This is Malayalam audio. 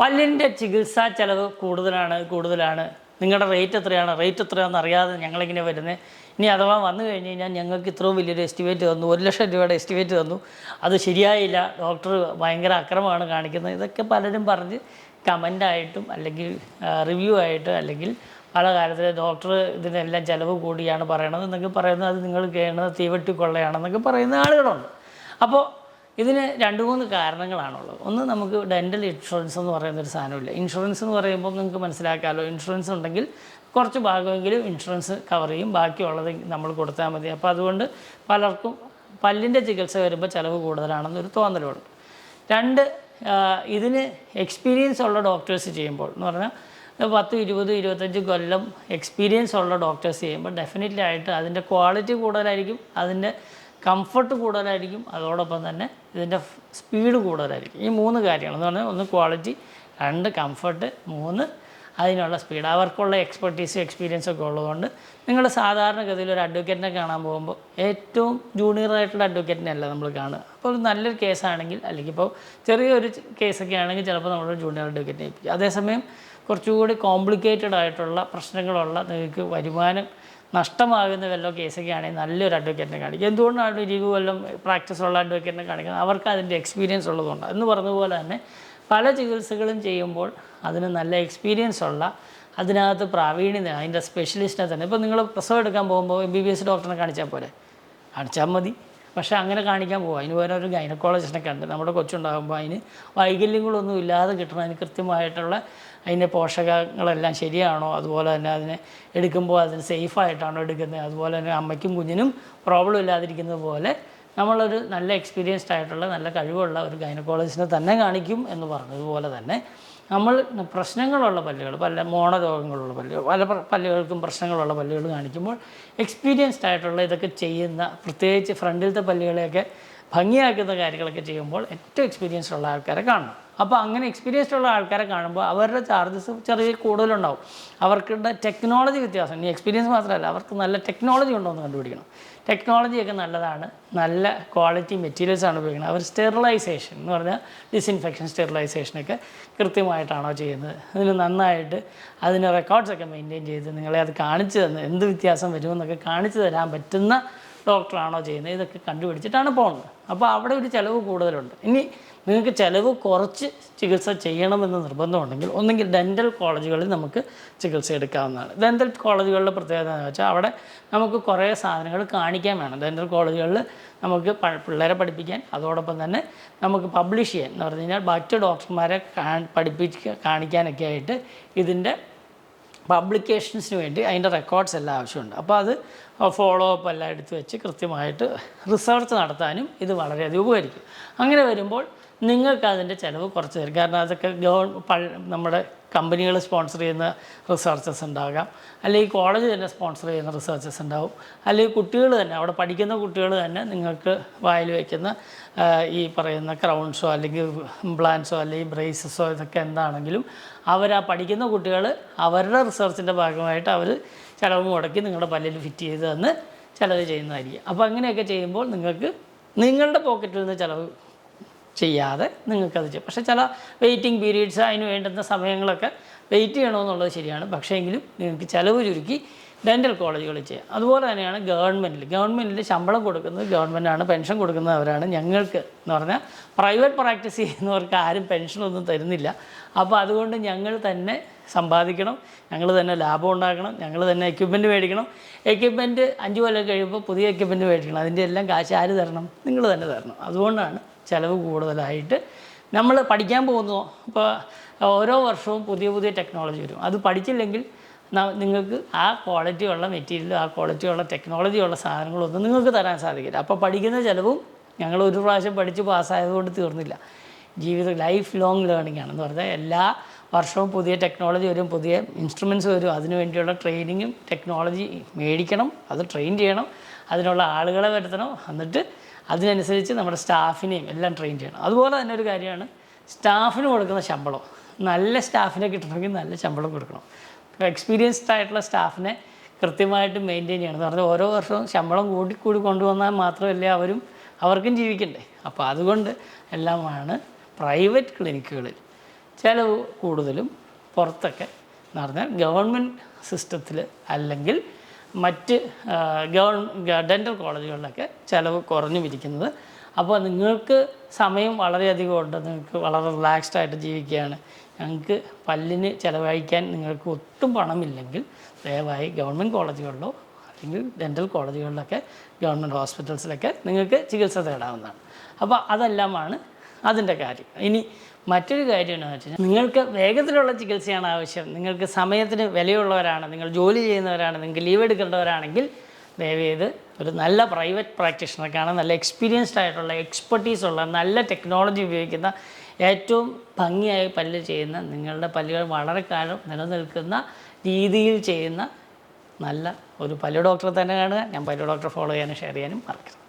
പല്ലിന്റെ ചികിത്സാ ചിലവ് കൂടുതലാണ് കൂടുതലാണ്. നിങ്ങളുടെ റേറ്റ് എത്രയാണ്? റേറ്റ് എത്രയാണെന്ന് അറിയാതെ ഞങ്ങളിങ്ങനെ വരുന്നത് ഇനി അഥവാ വന്നു കഴിഞ്ഞ് കഴിഞ്ഞാൽ ഞങ്ങൾക്ക് ഇത്രയും വലിയൊരു എസ്റ്റിമേറ്റ് തന്നു. ഒരു ലക്ഷം രൂപയുടെ എസ്റ്റിമേറ്റ് തന്നു. അത് ശരിയായില്ല. ഡോക്ടർ ഭയങ്കര അക്രമമാണ് കാണിക്കുന്നത്. ഇതൊക്കെ പലരും പറഞ്ഞ് കമന്റായിട്ടും അല്ലെങ്കിൽ റിവ്യൂ ആയിട്ട് അല്ലെങ്കിൽ പല കാര്യത്തിൽ ഡോക്ടർ ഇതിനെല്ലാം ചിലവ് കൂടിയാണ് പറയണത്. എന്നൊക്കെ പറയുന്നത് അത് നിങ്ങൾ കേൾക്കുന്നത് തീവെട്ടിക്കൊള്ളയാണെന്നൊക്കെ പറയുന്ന ആളുകളുണ്ട്. അപ്പോൾ ഇതിന് രണ്ട് മൂന്ന് കാരണങ്ങളാണുള്ളത്. ഒന്ന് നമുക്ക് ഡെന്റൽ ഇൻഷുറൻസ് എന്ന് പറയുന്ന ഒരു സാധനമില്ല. ഇൻഷുറൻസ് എന്ന് പറയുമ്പോൾ നിങ്ങൾക്ക് മനസ്സിലാക്കാമല്ലോ ഇൻഷുറൻസ് ഉണ്ടെങ്കിൽ കുറച്ച് ഭാഗമെങ്കിലും ഇൻഷുറൻസ് കവർ ചെയ്യും. ബാക്കിയുള്ളത് നമ്മൾ കൊടുത്താൽ മതി. അപ്പോൾ അതുകൊണ്ട് പലർക്കും പല്ലിന്റെ ചികിത്സ വരുമ്പോൾ ചിലവ് കൂടുതലാണെന്നൊരു തോന്നലുണ്ട്. രണ്ട് ഇതിന് എക്സ്പീരിയൻസ് ഉള്ള ഡോക്ടേഴ്സ് ചെയ്യുമ്പോൾ എന്ന് പറഞ്ഞാൽ പത്ത് ഇരുപത് ഇരുപത്തഞ്ച് കൊല്ലം എക്സ്പീരിയൻസ് ഉള്ള ഡോക്ടേഴ്സ് ചെയ്യുമ്പോൾ ഡെഫിനറ്റ്ലി ആയിട്ട് അതിന്റെ ക്വാളിറ്റി കൂടുതലായിരിക്കും. അതിന്റെ കംഫർട്ട് കൂടുതലായിരിക്കും അതോടൊപ്പം തന്നെ ഇതിന്റെ സ്പീഡ് കൂടുതലായിരിക്കും. ഈ മൂന്ന് കാര്യങ്ങൾ എന്ന് പറഞ്ഞാൽ ഒന്ന് ക്വാളിറ്റി രണ്ട് കംഫർട്ട് മൂന്ന് അതിനുള്ള സ്പീഡ്. അവർക്കുള്ള എക്സ്പെർട്ടീസും എക്സ്പീരിയൻസും ഒക്കെ ഉള്ളതുകൊണ്ട് നിങ്ങൾ സാധാരണഗതിയിൽ ഒരു അഡ്വക്കേറ്റിനെ കാണാൻ പോകുമ്പോൾ ഏറ്റവും ജൂനിയർ ആയിട്ടുള്ള അഡ്വക്കേറ്റിനെ അല്ല നമ്മൾ കാണുക. അപ്പോൾ ഒരു നല്ലൊരു കേസാണെങ്കിൽ അല്ലെങ്കിൽ ഇപ്പോൾ ചെറിയൊരു കേസൊക്കെ ആണെങ്കിൽ ചിലപ്പോൾ നമ്മൾ ജൂനിയർ അഡ്വക്കേറ്റിനെ ഏൽപ്പിക്കും. അതേസമയം കുറച്ചുകൂടി കോംപ്ലിക്കേറ്റഡ് ആയിട്ടുള്ള പ്രശ്നങ്ങളുള്ള നിങ്ങൾക്ക് വരുമാനം നഷ്ടമാകുന്ന വല്ല കേസൊക്കെ ആണെങ്കിൽ നല്ലൊരു അഡ്വക്കേറ്റിനെ കാണിക്കും. എന്തുകൊണ്ടാണ് ഇരുപത് കൊല്ലം പ്രാക്ടീസ് ഉള്ള അഡ്വക്കേറ്റിനെ കാണിക്കുന്നത്? അവർക്ക് അതിന്റെ എക്സ്പീരിയൻസ് ഉള്ളതുകൊണ്ട്. എന്ന് പറഞ്ഞതുപോലെ തന്നെ പല ചികിത്സകളും ചെയ്യുമ്പോൾ അതിന് നല്ല എക്സ്പീരിയൻസ് ഉള്ള അതിനകത്ത് പ്രാവീണ്യത അതിന്റെ സ്പെഷ്യലിസ്റ്റിനെ തന്നെ. ഇപ്പോൾ നിങ്ങൾ പ്രസവം എടുക്കാൻ പോകുമ്പോൾ എം ബി ബി എസ് ഡോക്ടറിനെ കാണിച്ചാൽ പോലെ കാണിച്ചാൽ മതി. പക്ഷേ അങ്ങനെ കാണിക്കാൻ പോകും അതിന് പകരം ഒരു ഗൈനക്കോളജിസ്റ്റിനെ കണ്ട് നമ്മുടെ കൊച്ചുണ്ടാകുമ്പോൾ അതിന് വൈകല്യങ്ങളൊന്നും ഇല്ലാതെ കിട്ടണം. അതിന് കൃത്യമായിട്ടുള്ള അതിന്റെ പോഷകങ്ങളെല്ലാം ശരിയാണോ? അതുപോലെ തന്നെ അതിനെ എടുക്കുമ്പോൾ അതിന് സേഫായിട്ടാണോ എടുക്കുന്നത്? അതുപോലെ തന്നെ അമ്മയ്ക്കും കുഞ്ഞിനും പ്രോബ്ലം ഇല്ലാതിരിക്കുന്നത് പോലെ നമ്മളൊരു നല്ല എക്സ്പീരിയൻസ്ഡ് ആയിട്ടുള്ള നല്ല കഴിവുള്ള ഒരു ഗൈനക്കോളജിസ്റ്റിനെ തന്നെ കാണിക്കും എന്ന് പറഞ്ഞതുപോലെ തന്നെ നമ്മൾ പ്രശ്നങ്ങളുള്ള പല്ലുകൾ പല മോണരോഗങ്ങളുള്ള പല്ലുകൾ പല പല്ലുകൾക്കും പ്രശ്നങ്ങളുള്ള പല്ലുകൾ കാണിക്കുമ്പോൾ എക്സ്പീരിയൻസ്ഡ് ആയിട്ടുള്ള ഇതൊക്കെ ചെയ്യുന്ന പ്രത്യേകിച്ച് ഫ്രണ്ടിലത്തെ പല്ലുകളെയൊക്കെ ഭംഗിയാക്കുന്ന കാര്യങ്ങളൊക്കെ ചെയ്യുമ്പോൾ ഏറ്റവും എക്സ്പീരിയൻസ് ഉള്ള ആൾക്കാരെ കാണണം. അപ്പോൾ അങ്ങനെ എക്സ്പീരിയൻസ്ഡ് ഉള്ള ആൾക്കാരെ കാണുമ്പോൾ അവരുടെ ചാർജസ് ചെറിയ കൂടുതലുണ്ടാവും. അവർക്കുടെ ടെക്നോളജി വ്യത്യാസം. ഈ എക്സ്പീരിയൻസ് മാത്രമല്ല അവർക്ക് നല്ല ടെക്നോളജി ഉണ്ടോ എന്ന് കണ്ടുപിടിക്കണം. ടെക്നോളജിയൊക്കെ നല്ലതാണ്. നല്ല ക്വാളിറ്റി മെറ്റീരിയൽസ് ആണ് ഉപയോഗിക്കുന്നത്. അവർ സ്റ്റെറിലൈസേഷൻ എന്ന് പറഞ്ഞാൽ ഡിസിൻഫെക്ഷൻ സ്റ്റെറിലൈസേഷനൊക്കെ കൃത്യമായിട്ടാണോ ചെയ്യുന്നത്. അതിന് നന്നായിട്ട് അതിന് റെക്കോർഡ്സൊക്കെ മെയിന്റെയിൻ ചെയ്ത് നിങ്ങളെ അത് കാണിച്ചു തന്ന് എന്ത് വ്യത്യാസം വരുമെന്നൊക്കെ കാണിച്ചു തരാൻ പറ്റുന്ന ഡോക്ടറാണോ ചെയ്യുന്നത്? ഇതൊക്കെ കണ്ടുപിടിച്ചിട്ടാണ് പോകുന്നത്. അപ്പോൾ അവിടെ ഒരു ചിലവ് കൂടുതലുണ്ട്. ഇനി നിങ്ങൾക്ക് ചിലവ് കുറച്ച് ചികിത്സ ചെയ്യണമെന്ന് നിർബന്ധമുണ്ടെങ്കിൽ ഒന്നെങ്കിൽ ഡെന്റൽ കോളേജുകളിൽ നമുക്ക് ചികിത്സ എടുക്കാവുന്നതാണ്. ഡെന്റൽ കോളേജുകളുടെ പ്രത്യേകത എന്ന് വെച്ചാൽ അവിടെ നമുക്ക് കുറേ സാധനങ്ങൾ കാണിക്കാൻ വേണം. ഡെന്റൽ കോളേജുകളിൽ നമുക്ക് പിള്ളേരെ പഠിപ്പിക്കാൻ അതോടൊപ്പം തന്നെ നമുക്ക് പബ്ലിഷ് ചെയ്യാൻ. എന്ന് പറഞ്ഞു കഴിഞ്ഞാൽ മറ്റ് ഡോക്ടർമാരെ കാ പഠിപ്പിച്ച് കാണിക്കാനൊക്കെ ആയിട്ട് ഇതിന്റെ പബ്ലിക്കേഷൻസിന് വേണ്ടി അതിന്റെ റെക്കോർഡ്സ് എല്ലാം ആവശ്യമുണ്ട്. അപ്പോൾ അത് ഫോളോ അപ്പ് എല്ലാം എടുത്ത് വെച്ച് കൃത്യമായിട്ട് റിസർച്ച് നടത്താനും ഇത് വളരെയധികം ഉപകരിക്കും. അങ്ങനെ വരുമ്പോൾ നിങ്ങൾക്ക് അതിന്റെ ചിലവ് കുറച്ച് തരും കാരണം അതൊക്കെ ഗവൺ നമ്മുടെ കമ്പനികൾ സ്പോൺസർ ചെയ്യുന്ന റിസർച്ചസ് ഉണ്ടാകാം. അല്ലെങ്കിൽ കോളേജ് തന്നെ സ്പോൺസർ ചെയ്യുന്ന റിസർച്ചസ് ഉണ്ടാവും. അല്ലെങ്കിൽ കുട്ടികൾ തന്നെ അവിടെ പഠിക്കുന്ന കുട്ടികൾ തന്നെ നിങ്ങൾക്ക് വായിൽ വയ്ക്കുന്ന ഈ പറയുന്ന ക്രൗൺസോ അല്ലെങ്കിൽ ഇംപ്ലാൻസോ അല്ലെങ്കിൽ ബ്രേസസോ ഇതൊക്കെ എന്താണെങ്കിലും അവർ ആ പഠിക്കുന്ന കുട്ടികൾ അവരുടെ റിസർച്ചിന്റെ ഭാഗമായിട്ട് അവർ ചിലവ് മുടക്കി നിങ്ങളുടെ പല്ലിൽ ഫിറ്റ് ചെയ്ത് തന്ന് ചിലവ് ചെയ്യുന്നതായിരിക്കും. അപ്പോൾ അങ്ങനെയൊക്കെ ചെയ്യുമ്പോൾ നിങ്ങൾക്ക് നിങ്ങളുടെ പോക്കറ്റിൽ നിന്ന് ചിലവ് ചെയ്യാതെ നിങ്ങൾക്കത് ചെയ്യാം. പക്ഷേ ചില വെയിറ്റിംഗ് പീരീഡ്സ് അതിന് വേണ്ടുന്ന സമയങ്ങളൊക്കെ വെയിറ്റ് ചെയ്യണമെന്നുള്ളത് ശരിയാണ്. പക്ഷേ എങ്കിലും നിങ്ങൾക്ക് ചിലവ് ചുരുക്കി ഡെന്റൽ കോളേജുകളിൽ ചെയ്യാം. അതുപോലെ തന്നെയാണ് ഗവൺമെന്റിൽ ഗവൺമെന്റിൽ ശമ്പളം കൊടുക്കുന്നത് ഗവൺമെന്റാണ് പെൻഷൻ കൊടുക്കുന്നത് അവരാണ്. ഞങ്ങൾക്ക് എന്ന് പറഞ്ഞാൽ പ്രൈവറ്റ് പ്രാക്ടീസ് ചെയ്യുന്നവർക്ക് ആരും പെൻഷനൊന്നും തരുന്നില്ല. അപ്പോൾ അതുകൊണ്ട് ഞങ്ങൾ തന്നെ സമ്പാദിക്കണം ഞങ്ങൾ തന്നെ ലാഭം ഉണ്ടാക്കണം ഞങ്ങൾ തന്നെ എക്യുപ്മെന്റ് മേടിക്കണം. എക്യുപ്മെന്റ് അഞ്ച് കൊല്ലം കഴിയുമ്പോൾ പുതിയ എക്യുപ്മെന്റ് മേടിക്കണം. അതിന്റെ എല്ലാം കാശ് ആര് തരണം? നിങ്ങൾ തന്നെ തരണം. അതുകൊണ്ടാണ് ചിലവ് കൂടുതലായിട്ട് നമ്മൾ പഠിക്കാൻ പോകുന്നു. ഇപ്പോൾ ഓരോ വർഷവും പുതിയ പുതിയ ടെക്നോളജി വരും. അത് പഠിച്ചില്ലെങ്കിൽ നിങ്ങൾക്ക് ആ ക്വാളിറ്റി ഉള്ള മെറ്റീരിയൽ ആ ക്വാളിറ്റി ഉള്ള ടെക്നോളജി ഉള്ള സാധനങ്ങളൊന്നും നിങ്ങൾക്ക് തരാൻ സാധിക്കില്ല. അപ്പോൾ പഠിക്കുന്ന ചിലവും ഞങ്ങൾ ഒരു പ്രാവശ്യം പഠിച്ച് പാസ്സായതുകൊണ്ട് തീർന്നില്ല. ജീവിത ലൈഫ് ലോങ് ലേണിംഗ് ആണെന്ന് പറഞ്ഞാൽ എല്ലാ വർഷവും പുതിയ ടെക്നോളജി വരും പുതിയ ഇൻസ്ട്രുമെന്റ്സ് വരും. അതിനു വേണ്ടിയുള്ള ട്രെയിനിങ്ങും ടെക്നോളജി മേടിക്കണം അത് ട്രെയിൻ ചെയ്യണം. അതിനുള്ള ആളുകളെ വരുത്തണം. എന്നിട്ട് അതിനനുസരിച്ച് നമ്മുടെ സ്റ്റാഫിനെയും എല്ലാം ട്രെയിൻ ചെയ്യണം. അതുപോലെ തന്നെ ഒരു കാര്യമാണ് സ്റ്റാഫിന് കൊടുക്കുന്ന ശമ്പളം. നല്ല സ്റ്റാഫിനെ കിട്ടണമെങ്കിൽ നല്ല ശമ്പളം കൊടുക്കണം. എക്സ്പീരിയൻസ്ഡ് ആയിട്ടുള്ള സ്റ്റാഫിനെ കൃത്യമായിട്ട് മെയിന്റെയിൻ ചെയ്യണം. എന്ന് പറഞ്ഞാൽ ഓരോ വർഷവും ശമ്പളം കൂടിക്കൂടി കൂടി കൊണ്ടുവന്നാൽ മാത്രമല്ലേ അവരും അവർക്കും ജീവിക്കണ്ടേ. അപ്പോൾ അതുകൊണ്ട് എല്ലാമാണ് പ്രൈവറ്റ് ക്ലിനിക്കുകളിൽ ചിലവ് കൂടുതലും പുറത്തൊക്കെ എന്ന് പറഞ്ഞാൽ ഗവൺമെന്റ് സിസ്റ്റത്തിൽ അല്ലെങ്കിൽ മറ്റ് ഗവൺ ഡെന്റൽ കോളേജുകളിലൊക്കെ ചിലവ് കുറഞ്ഞു ഇരിക്കുന്നത് അപ്പോൾ നിങ്ങൾക്ക് സമയം വളരെയധികം ഉണ്ട്. നിങ്ങൾക്ക് വളരെ റിലാക്സ്ഡ് ആയിട്ട് ജീവിക്കുകയാണ്. ഞങ്ങൾക്ക് പല്ലിന് ചിലവഴിക്കാൻ നിങ്ങൾക്ക് ഒട്ടും പണമില്ലെങ്കിൽ ദയവായി ഗവൺമെന്റ് കോളേജുകളിലോ അല്ലെങ്കിൽ ഡെന്റൽ കോളേജുകളിലൊക്കെ ഗവൺമെന്റ് ഹോസ്പിറ്റൽസിലൊക്കെ നിങ്ങൾക്ക് ചികിത്സ തേടാവുന്നതാണ്. അപ്പോൾ അതെല്ലാമാണ് അതിന്റെ കാര്യം. ഇനി മറ്റൊരു കാര്യം എന്ന് വെച്ചാൽ നിങ്ങൾക്ക് വേഗത്തിലുള്ള ചികിത്സയാണ് ആവശ്യം. നിങ്ങൾക്ക് സമയത്തിന് വിലയുള്ളവരാണ് നിങ്ങൾ ജോലി ചെയ്യുന്നവരാണ് നിങ്ങൾക്ക് ലീവ് എടുക്കേണ്ടവരാണെങ്കിൽ ദയവേത് ഒരു നല്ല പ്രൈവറ്റ് പ്രാക്ടീഷണർക്കാണ് നല്ല എക്സ്പീരിയൻസ്ഡ് ആയിട്ടുള്ള എക്സ്പെർട്ടീസ് ഉള്ള നല്ല ടെക്നോളജി ഉപയോഗിക്കുന്ന ഏറ്റവും ഭംഗിയായി പല്ല് ചെയ്യുന്ന നിങ്ങളുടെ പല്ലുകൾ വളരെ കാലം നിലനിൽക്കുന്ന രീതിയിൽ ചെയ്യുന്ന നല്ല ഒരു പല്ലു ഡോക്ടറെ തന്നെ കാണുക. ഞാൻ പല്ലു ഡോക്ടറെ ഫോളോ ചെയ്യാനും ഷെയർ ചെയ്യാനും മറക്കരുത്.